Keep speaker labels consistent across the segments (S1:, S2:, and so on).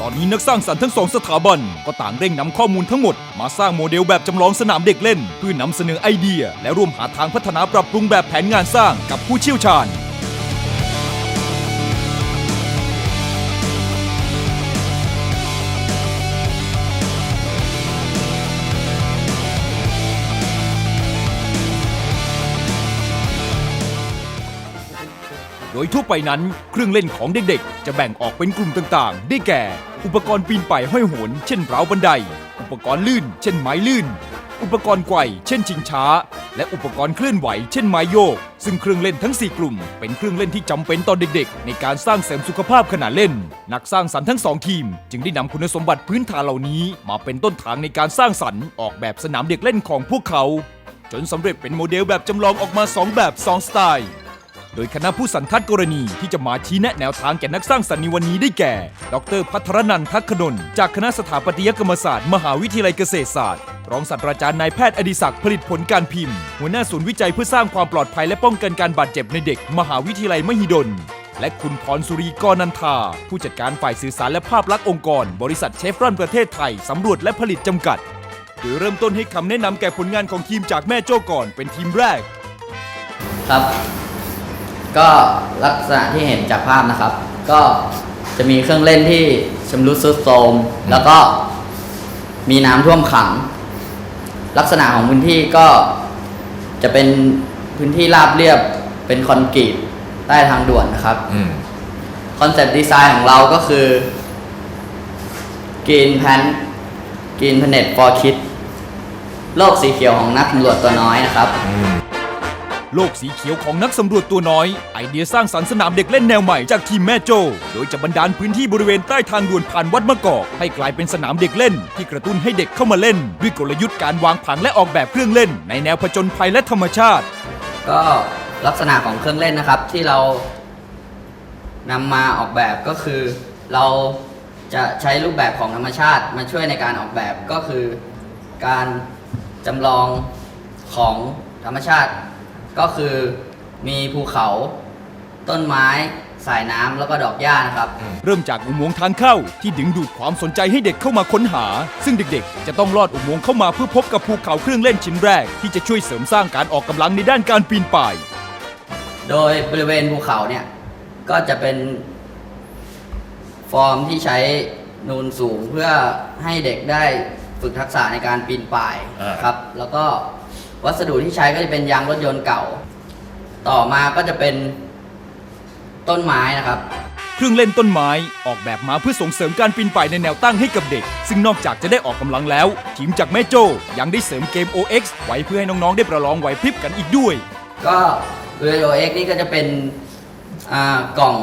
S1: ตอนนี้นักสร้างสรรค์ทั้งสองสถาบัน ก็ต่างเร่งนำข้อมูลทั้งหมด มาสร้างโมเดลแบบจำลองสนามเด็กเล่น เพื่อนำเสนอไอเดีย และร่วมหาทางพัฒนาปรับปรุงแบบแผนงานสร้างกับผู้เชี่ยวชาญ ดยทั่วไปนั้นเครื่องเล่นของเด็กๆ จะแบ่งออกเป็นกลุ่มต่างๆ ได้แก่ อุปกรณ์ปีนป่ายห้อยโหน เช่นราวบันได อุปกรณ์ลื่น เช่นไม้ลื่น อุปกรณ์ไกวเช่นชิงช้า และอุปกรณ์เคลื่อนไหว เช่นไม้โยก ซึ่งเครื่องเล่นทั้ง 4 กลุ่ม เป็นเครื่องเล่นที่จำเป็นต่อเด็กๆ ในการสร้างเสริมสุขภาพขณะเล่น นักสร้างสรรค์ทั้งสองทีม จึงได้นำคุณสมบัติพื้นฐานเหล่านี้ มาเป็นต้นทางในการสร้างสรรค์ออกแบบสนามเด็กเล่นของพวกเขา จนสำเร็จเป็นโมเดลแบบจำลองออกมาสองแบบสองสไตล์ โดยคณะผู้สันทัดกรณีที่จะมาชี้แนะแนวทางแก่นักสร้างสรรค์ในวันนี้ได้แก่ ดรพัทรนันท์ทักขนนท์จากคณะสถาปัตยกรรมศาสตร์ มหาวิทยาลัยเกษตรศาสตร์ รองศาสตราจารย์นายแพทย์อดิศักดิ์ผลิตผลการพิมพ์ หัวหน้าศูนย์วิจัยเพื่อสร้างความปลอดภัยและป้องกันการบาดเจ็บในเด็ก มหาวิทยาลัยมหิดล และคุณพรสุรีกรนันทา ผู้จัดการฝ่ายสื่อสารและภาพลักษณ์องค์กร บริษัทเชฟรอนประเทศไทยสำรวจและผลิตจำกัดโดยเริ่มต้นให้คำแนะนำแก่ผลงานของทีมจากแม่โจ้ก่อนเป็นทีมแรก
S2: ครับ ก็ลักษณะที่เห็นจากภาพนะครับ ก็จะมีเครื่องเล่นที่ชำรุดทรุดโทรมแล้วก็มีน้ำท่วมขัง ลักษณะของพื้นที่ก็จะเป็นพื้นที่ราบเรียบเป็นคอนกรีตใต้ทางด่วนนะครับ
S3: อืม
S2: คอนเซปต์ดีไซน์ของเราก็คือ Green Pan Green Planet for Kids โลกสีเขียวของนักสำรวจตัวน้อยนะครับ
S1: โลกสีเขียวของนักสำรวจตัวน้อย ไอเดียสร้างสรรค์สนามเด็กเล่นแนวใหม่จากทีมแม่โจ้โดยจะบันดาลพื้นที่บริเวณใต้ทางด่วนผ่านวัดมะกอก ให้กลายเป็นสนามเด็กเล่น ที่กระตุ้นให้เด็กเข้ามาเล่น ด้วยกลยุทธ์การวางผังและออกแบบเครื่องเล่น ในแนวผจญภัยและธรรมชาติ
S2: ก็ลักษณะของเครื่องเล่นนะครับที่เรานำมาออกแบบก็คือ เราจะใช้รูปแบบของธรรมชาติมาช่วยในการออกแบบก็คือ การจำลองของธรรมชาติ ก็คือมีภูเขาต้นไม้สายน้ำแล้วก็ดอกหญ้านะครับ
S1: เริ่มจากอุโมงค์ทางเข้าที่ดึงดูดความสนใจให้เด็กเข้ามาค้นหา ซึ่งเด็กๆ จะต้องลอดอุโมงค์เข้ามาเพื่อพบกับภูเขาเครื่องเล่นชิ้นแรก ที่จะช่วยเสริมสร้างการออกกำลังในด้านการปีนป่าย
S2: โดยบริเวณภูเขาเนี่ย ก็จะเป็น ฟอร์มที่ใช้นูนสูงเพื่อให้เด็กได้ฝึกทักษะในการปีนป่าย
S3: อ่า
S2: ครับ แล้วก็ วัสดุที่ใช้ก็จะเป็นยางรถยนต์เก่า ต่อมาก็จะเป็นต้นไม้นะครับ
S1: เครื่องเล่นต้นไม้ออกแบบมาเพื่อส่งเสริมการปีนป่ายในแนวตั้งให้กับเด็ก ซึ่งนอกจากจะได้ออกกำลังแล้ว ทีมจากแม่โจ้ยังได้เสริมเกม OX ไว้เพื่อให้น้องๆได้ประลองไหวพริบกันอีกด้วย
S2: ก็เรโอเอ็กนี่ก็จะเป็นอ่ากล่อง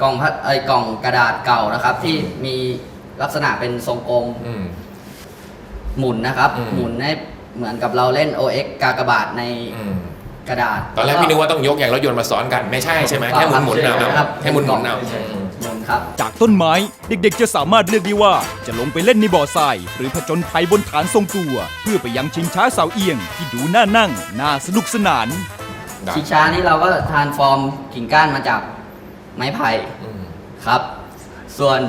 S2: กล่องพัดไอยกล่องกระดาษเก่านะครับ ที่มีลักษณะเป็นทรงกลม
S3: อืม
S2: หมุนนะครับ
S3: อืม
S2: หมุนให้ เหมือนกับเราเล่น OX กากบาทใน
S3: อืม
S2: กระดาษ
S3: ตอนแรกพี่นึกว่าต้องยกยางรถยนต์มาซ้อนกันไม่ใช่ใช่ไหมแค่หมุนหมุนๆเอา
S2: ครับ
S3: แค่หมุนหมุนๆเอา
S2: ใช่หมุนครับ
S1: จากต้นไม้เด็กๆจะสามารถเลือกได้ว่า จะลงไปเล่นในบ่อทราย หรือผจญภัยบนฐานทรงตัว เพื่อไปยังชิงช้าเสาเอียง ที่ดูน่านั่ง น่าสนุกสนาน
S3: ได้
S2: ชิงช้านี่เราก็ทานฟอร์มกิ่งก้านมาจากไม้ไผ่
S3: อืม
S2: ครับ ส่วน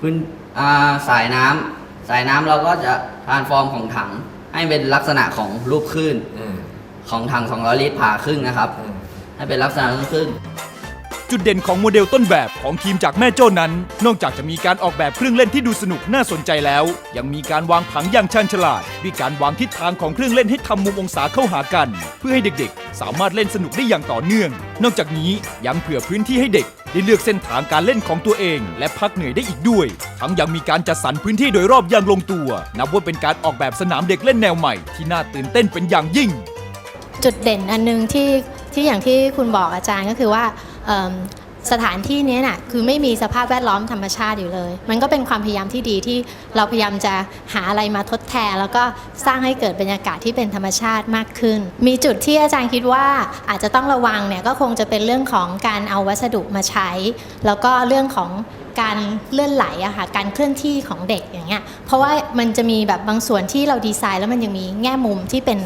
S2: พื้นอ่าสายน้ำสายน้ำเราก็จะทานฟอร์มของถัง ให้เป็นลักษณะของรูปคลื่น
S3: อืม
S2: ของถัง200ลิตรผ่าครึ่งนะครับ
S3: อืม
S2: ให้เป็นลักษณะครึ่ง
S1: จุดเด่นของโมเดลต้นแบบของทีมจากแม่โจ้นั้น นอกจากจะมีการออกแบบเครื่องเล่นที่ดูสนุกน่าสนใจแล้ว ยังมีการวางผังอย่างชันฉลาด ด้วยการวางทิศทางของเครื่องเล่นให้ทำมุมองศาเข้าหากัน เพื่อให้เด็กๆ สามารถเล่นสนุกได้อย่างต่อเนื่อง นอกจากนี้ยังเผื่อพื้นที่ให้เด็ก ได้เลือกเส้นทางการเล่นของตัวเอง และพักเหนื่อยได้อีกด้วย ทั้งยังมีการจัดสรรพื้นที่โดยรอบอย่างลงตัว นับว่าเป็นการออกแบบสนามเด็กเล่นแนวใหม่ ที่น่าตื่นเต้นเป็นอย่างยิ่ง
S4: จุดเด่นอันหนึงที่ที่อย่างที่คุณบอกอาจารย์ก็คือว่าเสถานที่นี้น่ะคือไม่มีสภาพแวดล้อมธรรมชาติอยู่เลย มันก็เป็นความพยายามที่ดีที่เราพยายามจะหาอะไรมาทดแทน แล้วก็สร้างให้เกิดบรรยากาศที่เป็นธรรมชาติมากขึ้น มีจุดที่อาจารย์คิดว่าอาจจะต้องระวังเนี่ยก็คงจะเป็นเรื่องของการเอาวัสดุมาใช้ แล้วก็เรื่องของการเลื่อนไหลอะค่ะการเคลื่อนที่ของเด็กอย่างเงี้ยเพราะว่ามันจะมีแบบบางส่วนที่เราดีไซน์ แล้วมันยังมีแง่มุมที่เป็น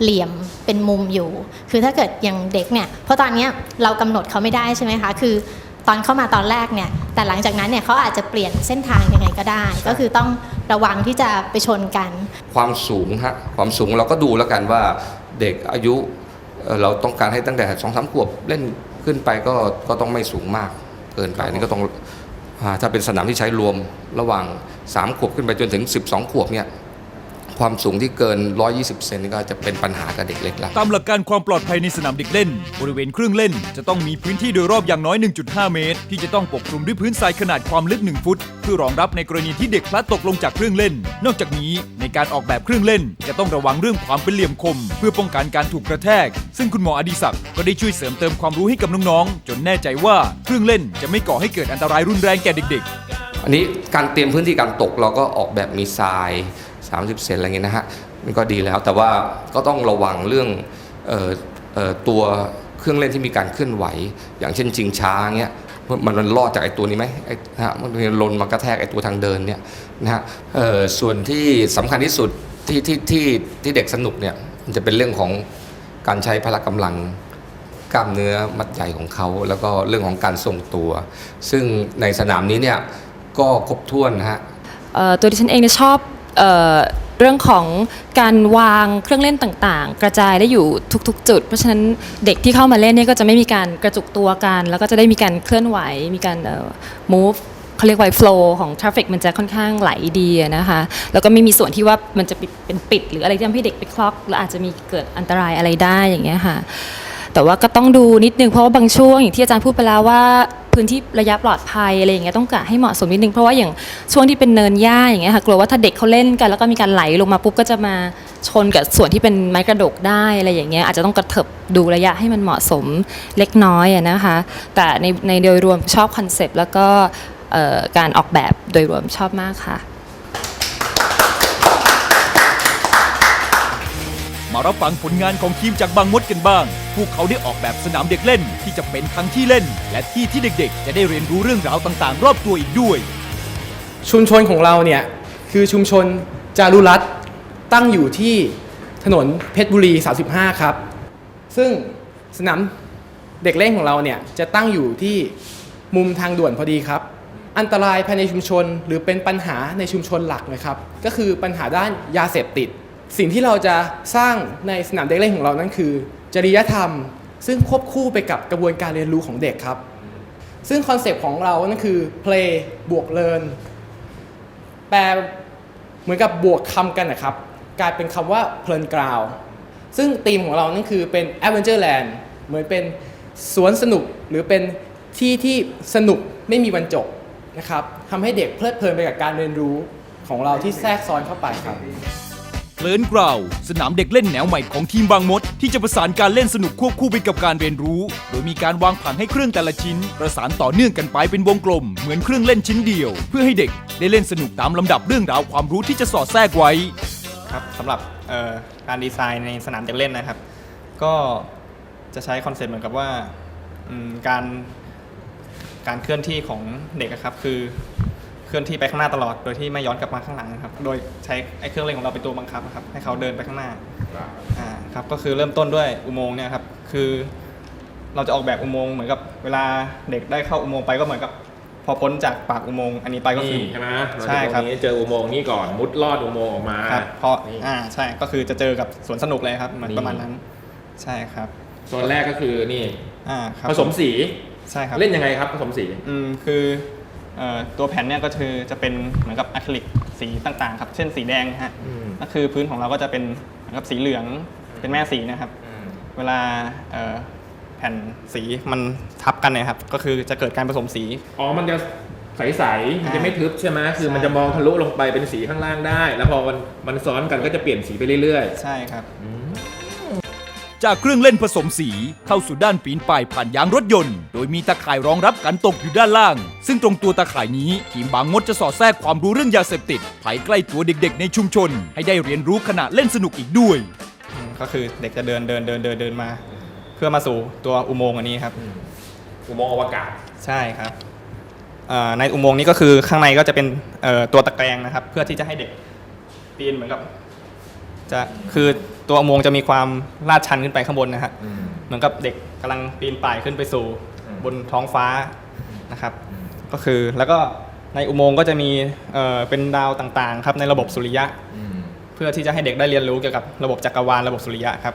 S4: เหลี่ยมเป็นมุมอยู่ คือถ้าเกิดอย่างเด็กเนี่ยเพราะตอนเนี้ยเรากำหนดเขาไม่ได้ใช่ไหมคะคือตอนเข้ามาตอนแรกเนี่ยแต่หลังจากนั้นเนี่ยเขาอาจจะเปลี่ยนเส้นทางยังไงก็ได้ ก็คือต้องระวังที่จะไปชนกัน
S5: ความสูงฮะความสูงเราก็ดูแล้วกันว่าเด็กอายุเอ่อเราต้องการให้ตั้งแต่สองสามขวบเล่นขึ้นไปก็ก็ต้องไม่สูงมากเกินไปนี่ก็ต้องอ่าถ้าเป็นสนามที่ใช้รวมระหว่าง3ขวบขึ้นไปจนถึง 12 ขวบเนี่ย ความสูงที่เกิน 120 เซนนี่ก็จะเป็นปัญหากับเด็กเล็กแล้ว
S1: ตามหลักการความปลอดภัยในสนามเด็กเล่น บริเวณเครื่องเล่น จะต้องมีพื้นที่โดยรอบอย่างน้อย 1.5 เมตร ที่จะต้องปกคลุมด้วยพื้นทรายขนาดความลึก 1 ฟุต เพื่อรองรับในกรณีที่เด็กพลัดตกลงจากเครื่องเล่น นอกจากนี้ในการออกแบบเครื่องเล่น จะต้องระวังเรื่องความเป็นเหลี่ยมคม เพื่อป้องกันการถูกกระแทก ซึ่งคุณหมออดิศักดิ์ก็ได้ช่วยเสริมเติมความรู้ให้กับน้องๆ จนแน่ใจว่าเครื่องเล่นจะไม่ก่อให้เกิดอันตรายรุนแรงแก่เด็ก ๆ
S5: อันนี้การเตรียมพื้นที่การตกเราก็ออกแบบมีทราย 30 เซนอะไรเงี้ยนะฮะนี่ก็ดีแล้วแต่ว่าก็ต้องระวังเรื่องออตัวเครื่องเล่นที่มีการเคลื่อนไหว อย่างเช่นชิงช้าเงี้ยมันมันรอดจากไอ้ตัวนี้ไหมไอ้นะฮะมันลนมากระแทกไอ้ตัวทางเดินเนี่ยนะฮะส่วนที่สำคัญที่สุดที่ที่ที่ที่เด็กสนุกเนี่ยมันจะเป็นเรื่องของการใช้พละกำลังกล้ามเนื้อมัดใหญ่ของเขา แล้วก็เรื่องของการทรงตัว ซึ่งในสนามนี้เนี่ยก็ครบถ้วนนะฮะ
S6: ตัวดิฉันเองเนี่ยชอบ เเรื่องของการวางเครื่องเล่นต่างๆ กระจายได้อยู่ทุกๆ จุด เพราะฉะนั้นเด็กที่เข้ามาเล่นเนี่ยก็จะไม่มีการกระจุกตัวกัน แล้วก็จะได้มีการเคลื่อนไหว มีการเอ่อ move เขาเรียกว่า flow ของ traffic มันจะค่อนข้างไหลดีนะคะ แล้วก็ไม่มีส่วนที่ว่ามันจะเป็นปิด หรืออะไรที่ทำให้เด็กไปคล็อกหรืออาจจะมีเกิดอันตรายอะไรได้อย่างเงี้ยค่ะ แต่ว่าก็ต้องดูนิดนึงเพราะว่าบางช่วงอย่างที่อาจารย์พูดไปแล้วว่า พื้นที่ระยะปลอดภัยอะไรอย่างเงี้ยต้องกะให้เหมาะสมนิดนึงเพราะว่าอย่างช่วงที่เป็นเนินหญ้าอย่างเงี้ยค่ะกลัวว่าถ้าเด็กเขาเล่นกัน แล้วก็มีการไหลลงมาปุ๊บก็จะมาชนกับส่วนที่เป็นไม้กระดกได้อะไรอย่างเงี้ยอาจจะต้องกระเถิบดูระยะให้มันเหมาะสมเล็กน้อยอะนะคะ แต่ในในโดยรวมชอบคอนเซปต์แล้วก็การออกแบบโดยรวมชอบมากค่ะ
S1: มารับฟังผลงานของทีมจากบางมดกันบ้าง พวกเขาได้ออกแบบสนามเด็กเล่น ที่จะเป็นทั้งที่เล่น และที่ที่เด็กๆ จะได้เรียนรู้เรื่องราวต่างๆ รอบตัวอีกด้วย
S7: ชุมชนของเราเนี่ยคือชุมชนจารุรัตน์ตั้งอยู่ที่ถนนเพชรบุรี 35 ครับ ซึ่งสนามเด็กเล่นของเราเนี่ยจะตั้งอยู่ที่มุมทางด่วนพอดีครับ อันตรายภายในชุมชนหรือเป็นปัญหาในชุมชนหลักนะครับ ก็คือปัญหาด้านยาเสพติด สิ่งที่เราจะสร้างในสนามเด็กเล่นของเรานั้นคือ จริยธรรม ซึ่งควบคู่ไปกับกระบวนการเรียนรู้ของเด็กครับ ซึ่งคอนเซปต์ของเรานั่นคือ play บวก learn แปลเหมือนกับบวกคำกันนะครับ กลายเป็นคำว่าเพลินกราวซึ่งธีมของเรานั่นคือเป็น Adventure Land เหมือนเป็นสวนสนุกหรือเป็นที่ที่สนุกไม่มีวันจบนะครับทำให้เด็กเพลิดเพลินไปกับการเรียนรู้ของเราที่แทรกซ้อนเข้าไปครับ
S1: เคลินกราวสนามเด็กเล่นแนวใหม่ของทีมบางมด ที่จะประสานการเล่นสนุกควบคู่ไปกับการเรียนรู้ โดยมีการวางผังให้เครื่องแต่ละชิ้น ประสานต่อเนื่องกันไปเป็นวงกลม เหมือนเครื่องเล่นชิ้นเดียว เพื่อให้เด็กได้เล่นสนุกตามลำดับเรื่องราวความรู้ที่จะสอดแทรกไว้
S8: ครับสำหรับเอ่อการดีไซน์ในสนามเด็กเล่นนะครับ ก็จะใช้คอนเซ็ปต์เหมือนกับว่าอืมการการเคลื่อนที่ของเด็กอะครับ คือ เคลื่อนที่ไปข้างหน้าตลอดโดยที่ไม่ย้อนกลับมาข้างหลังนะครับ โดยใช้ไอ้เครื่องเล่นของเราเป็นตัวบังคับนะครับให้เขาเดินไปข้างหน้าอ่าครับก็คือเริ่มต้นด้วยอุโมงค์เนี่ยครับคือ เราจะออกแบบอุโมงค์เหมือนกับเวลาเด็กได้เข้าอุโมงค์ไปก็เหมือนกับ พอพ้นจากปากอุโมงค์อันนี้ไปก็คือ
S3: นี่ใช่ไหม
S8: ใช่ครับ
S3: ตงนี้เจออุโมงค์นี่ก่อนมุดลอดอุโมงค์ออกมา
S8: ครับเพราะ
S3: นี่
S8: อ่าใช่ก็คือจะเจอกับสวนสนุกเลยครับเหมือน
S3: นี่
S8: ประมาณนั้น ใช่ครับ
S3: โซนแรกก็คือนี่
S8: อ่าครับ
S3: ผสมสี
S8: ใช่ครับ
S3: เล่นยังไงครับผสมสี
S8: อืมคือเอ่อ ตัวแผ่นเนี่ยก็คือจะเป็นเหมือนกับอะคริลิกสีต่างๆครับเช่นสีแดงฮะ
S3: อืม
S8: ก็คือพื้นของเราก็จะเป็นเหมือนกับสีเหลืองเป็นแม่สีนะครับเวลาเอ่อแผ่นสีมันทับกันเนี่ยครับ ก็คือจะเกิดการผสมสี
S3: อ๋อ มันจะใสๆมันจะไม่ทึบใช่ไหมคือ
S8: ใช่
S3: มันจะมองทะลุลงไปเป็นสีข้างล่างได้ แล้วพอมันมันซ้อนกันก็จะเปลี่ยนสีไปเรื่อย
S8: ใช่ครับ
S1: จากเครื่องเล่นผสมสีเข้าสู่ด้านปีนป่ายผ่านยางรถยนต์ โดยมีตะข่ายรองรับการตกอยู่ด้านล่าง ซึ่งตรงตัวตะข่ายนี้ ทีมบางมดจะสอดแทรกความรู้เรื่องยาเสพติดภายใกล้ตัวเด็กๆ ในชุมชน ให้ได้เรียนรู้ขณะเล่นสนุกอีกด้วย
S8: อืมก็คือเด็กจะเดินเดินเดินเดินเดินมา เพื่อมาสู่ตัวอุโมงค์อันนี้ครับ
S3: ๆอุโมงค์อวกาศ
S8: ใช่ครับเอ่อในอุโมงค์นี้ก็คือข้างในก็จะเป็นเอ่อตัวตะแกรงนะครับ เพื่อที่จะให้เด็กปีนเหมือนกับ จะคือตัวอุโมงค์จะมีความลาดชันขึ้นไปข้างบนนะฮะเหมือนกับเด็กกำลังปีนป่ายขึ้นไปสู่
S3: อืม
S8: บนท้องฟ้านะครับก็คือแล้วก็ในอุโมงค์ก็จะมีเอ่อเป็นดาวต่างๆครับในระบบสุริยะเพื่อที่จะให้เด็กได้เรียนรู้เกี่ยวกับระบบจักรวาลระบบสุริยะครับ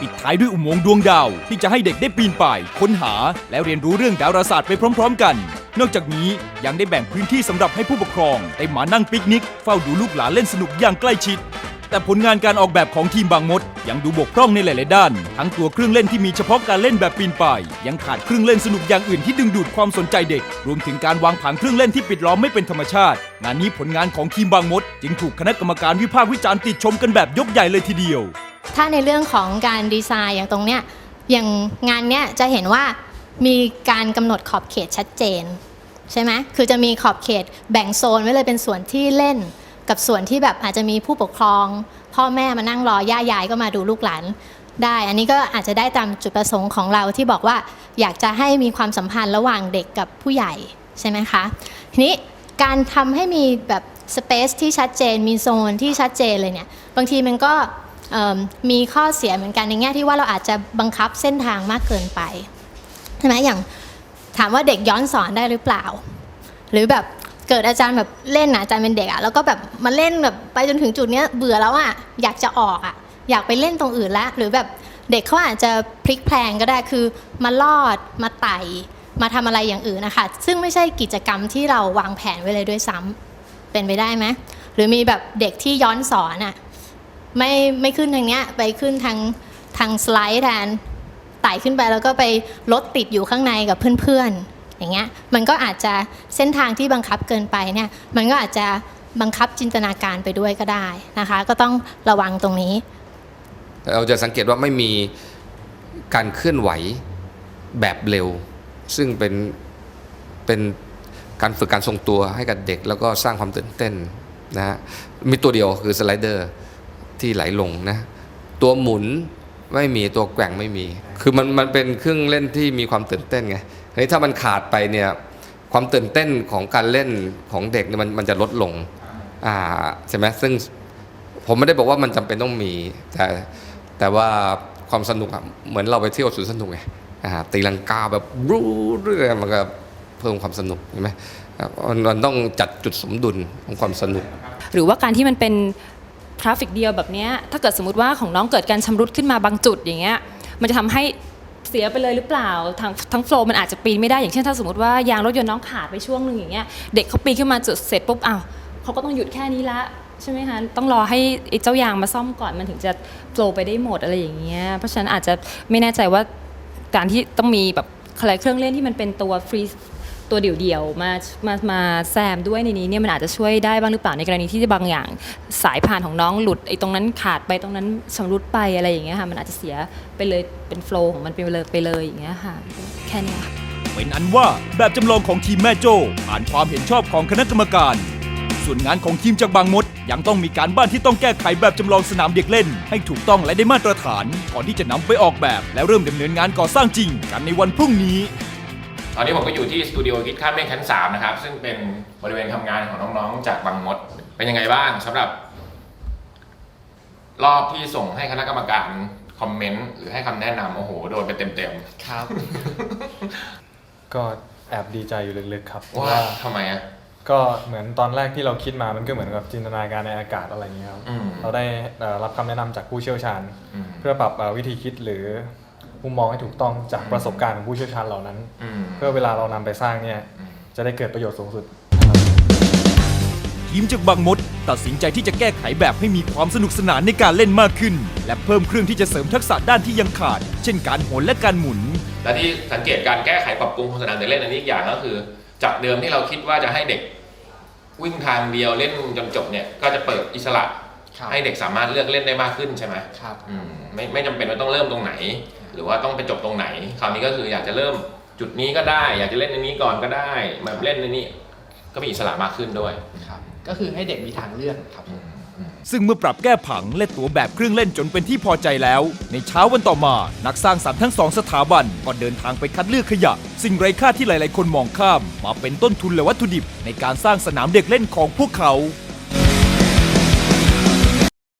S1: ปิดท้ายด้วยอุโมงค์ดวงดาว ที่จะให้เด็กได้ปีนป่าย ค้นหา และเรียนรู้เรื่องดาราศาสตร์ไปพร้อม ๆ กัน นอกจากนี้ยังได้แบ่งพื้นที่สำหรับให้ผู้ปกครองได้มานั่งปิกนิก เฝ้าดูลูกหลานเล่นสนุกอย่างใกล้ชิด แต่ผลงานการออกแบบของทีมบางมด ยังดูบกพร่องในหลาย ๆ ด้าน ทั้งตัวเครื่องเล่นที่มีเฉพาะการเล่นแบบปีนป่าย ยังขาดเครื่องเล่นสนุกอย่างอื่นที่ดึงดูดความสนใจเด็ก รวมถึงการวางผังเครื่องเล่นที่ปิดล้อมไม่เป็นธรรมชาติ งานนี้ผลงานของทีมบางมด จึงถูกคณะกรรมการวิพากษ์วิจารณ์ติดชมกันแบบยกใหญ่เลยทีเดียว
S4: ถ้าในเรื่องของการดีไซน์อย่างตรงเนี้ยอย่างงานเนี้ยจะเห็นว่ามีการกำหนดขอบเขตชัดเจน ใช่ไหมคือจะมีขอบเขตแบ่งโซนไว้เลยเป็นส่วนที่เล่น กับส่วนที่แบบอาจจะมีผู้ปกครอง พ่อแม่มานั่งรอย่ายายก็มาดูลูกหลานได้ อันนี้ก็อาจจะได้ตามจุดประสงค์ของเราที่บอกว่าอยากจะให้มีความสัมพันธ์ระหว่างเด็กกับผู้ใหญ่ใช่ไหมคะ ทีนี้การทำให้มีแบบสเปซที่ชัดเจน มีโซนที่ชัดเจนเลยเนี่ย บางทีมันก็มีข้อเสียเหมือนกันในแง่ที่ว่าเราอาจจะบังคับเส้นทางมากเกินไปใช่ไหมอย่าง ถามว่าเด็กย้อนสอนได้หรือเปล่า หรือแบบเกิดอาจารย์แบบเล่นนะอาจารย์เป็นเด็กอะแล้วก็แบบมาเล่นแบบไปจนถึงจุดเนี้ยเบื่อแล้วอะอยากจะออกอะอยากไปเล่นตรงอื่นแล้วหรือแบบเด็กเขาอาจจะพลิกแพลงก็ได้คือมาลอดมาไต่มาทำอะไรอย่างอื่นนะคะซึ่งไม่ใช่กิจกรรมที่เราวางแผนไว้เลยด้วยซ้ำเป็นไปได้ไหมหรือมีแบบเด็กที่ย้อนสอนอะไม่ไม่ขึ้นทางเนี้ยไปขึ้นทางทางสไลด์แทน ไต่ขึ้นไปแล้วก็ไปรถติดอยู่ข้างในกับเพื่อนๆอย่างเงี้ยมันก็อาจจะเส้นทางที่บังคับเกินไปเนี่ยมันก็อาจจะบังคับจินตนาการไปด้วยก็ได้นะคะ ก็ต้องระวังตรงนี้
S5: เราจะสังเกตว่าไม่มีการเคลื่อนไหวแบบเร็ว ซึ่งเป็นเป็นการฝึกการทรงตัวให้กับเด็ก แล้วก็สร้างความตื่นเต้นนะฮะมีตัวเดียวคือสไลเดอร์ที่ไหลลงนะ ตัวหมุน ไม่มีตัวแกว่งไม่มี คือมันมันเป็นเครื่องเล่นที่มีความตื่นเต้นไงทีนี้ถ้ามันขาดไปเนี่ยความตื่นเต้นของการเล่นของเด็กเนี่ยมันมันจะลดลงอ่าใช่ไหมซึ่งผมไม่ได้บอกว่ามันจำเป็นต้องมี แต่แต่ว่าความสนุกอะเหมือนเราไปเที่ยวสวนสนุกไงอ่าตีลังกาแบบรูเรื่อยมันก็เพิ่มความสนุกใช่ไหมมันต้องจัดจุดสมดุลของความสนุก
S6: หรือว่าการที่มันเป็น ทราฟิกเดียวแบบนี้ถ้าเกิดสมมติว่าของน้องเกิดการชำรุดขึ้นมาบางจุดอย่างเงี้ยมันจะทำให้เสียไปเลยหรือเปล่าทางทั้งโฟล์มันอาจจะปีนไม่ได้อย่างเช่นถ้าสมมติว่ายางรถยนต์น้องขาดไปช่วงหนึ่งอย่างเงี้ยเด็กเขาปีนขึ้นมาจุดเสร็จปุ๊บอ้าวเขาก็ต้องหยุดแค่นี้ละใช่ไหมคะต้องรอให้เจ้ายางมาซ่อมก่อนมันถึงจะโฟล์ไปได้หมดอะไรอย่างเงี้ยเพราะฉะนั้นอาจจะไม่แน่ใจว่าการที่ต้องมีแบบอะไรเครื่องเล่นที่มันเป็นตัวฟรี ตัวเดี่ยวๆมามามาแซมด้วยในนี้เนี่ยมันอาจจะช่วยได้บ้างหรือเปล่าในกรณีที่บางอย่างสายผ่านของน้องหลุดไอ้ตรงนั้นขาดไปตรงนั้นชำรุดไปอะไรอย่างเงี้ยค่ะมันอาจจะเสียไปเลยเป็นโฟล์ของมันไปเลยไปเลยอย่างเงี้ยค่ะแค่นี้ค่ะ
S1: เป็นอันว่าแบบจำลองของทีมแม่โจ้ผ่านความเห็นชอบของคณะกรรมการ ส่วนงานของทีมจากบางมด ยังต้องมีการบ้านที่ต้องแก้ไขแบบจำลองสนามเด็กเล่น ให้ถูกต้องและได้มาตรฐานก่อนที่จะนำไปออกแบบ และเริ่มดำเนินงานก่อสร้างจริง กันในวันพรุ่งนี้
S3: ตอนนี้ผมก็อยู่ที่สตูดิโอคิดข้ามเมฆชั้น3นะครับ ซึ่งเป็นบริเวณทำงานของน้องๆ จากบางมด เป็นยังไงบ้างสำหรับ รอบที่ส่งให้คณะกรรมการคอมเมนต์ หรือให้คำแนะนำโอ้โห โดนไปเต็ม
S9: ครับ
S10: ก็แอบดีใจอยู่ลึกๆครับ
S3: ๆ
S10: เพราะ
S3: ว่า
S10: ว่า
S3: ทำไมอะ
S10: ก็เหมือนตอนแรกที่เราคิดมามันก็เหมือนกับจินตนาการในอากาศอะไรอย่างเงี้ยครับ
S3: อืม
S10: เราได้เอ่อรับคำแนะนำจากผู้เชี่ยวชาญ
S3: อืม
S10: เพื่อปรับเอ่อวิธีคิดหรือ มุมมองให้ถูกต้องจากประสบการณ์ของผู้เชี่ยวชาญเหล่านั้น
S3: อืม
S10: เพื่อเวลาเรานำไปสร้างเนี่ย
S3: อืม
S10: จะได้เกิดประโยชน์สูงสุด
S1: ทีมจากบางมด ตัดสินใจที่จะแก้ไขแบบให้มีความสนุกสนานในการเล่นมากขึ้น และเพิ่มเครื่องที่จะเสริมทักษะด้านที่ยังขาด เช่นการโหนและการหมุน
S3: และที่สังเกตการแก้ไขปรับปรุงของสนามเด็กเล่นอันนี้อีกอย่างก็คือ จากเดิมที่เราคิดว่าจะให้เด็กวิ่งทางเดียวเล่นจนจบเนี่ยก็จะเปิดอิสระ
S9: ครับ
S3: ให้เด็กสามารถเลือกเล่นได้มากขึ้นใช่ไหม
S9: ครับ
S3: อืมไม่ไม่จำเป็นว่าต้องเริ่มตรงไหน หรือว่าต้องไปจบตรงไหน คราวนี้ก็คืออยากจะเริ่มจุดนี้ก็ได้ อยากจะเล่นในนี้ก่อนก็ได้แบบเล่นในนี้ ก็มีอิสระมากขึ้นด้วย
S9: ครับก็คือให้เด็กมีทางเลือกครับ
S3: อืมอืม
S1: ซึ่งเมื่อปรับแก้ผังและตัวแบบเครื่องเล่นจนเป็นที่พอใจแล้ว ในเช้าวันต่อมา นักสร้างสรรค์ทั้งสองสถาบันก็เดินทางไปคัดเลือกขยะ สิ่งไร้ค่าที่หลาย ๆ คนมองข้าม มาเป็นต้นทุนและวัตถุดิบในการสร้างสนามเด็กเล่นของพวกเขา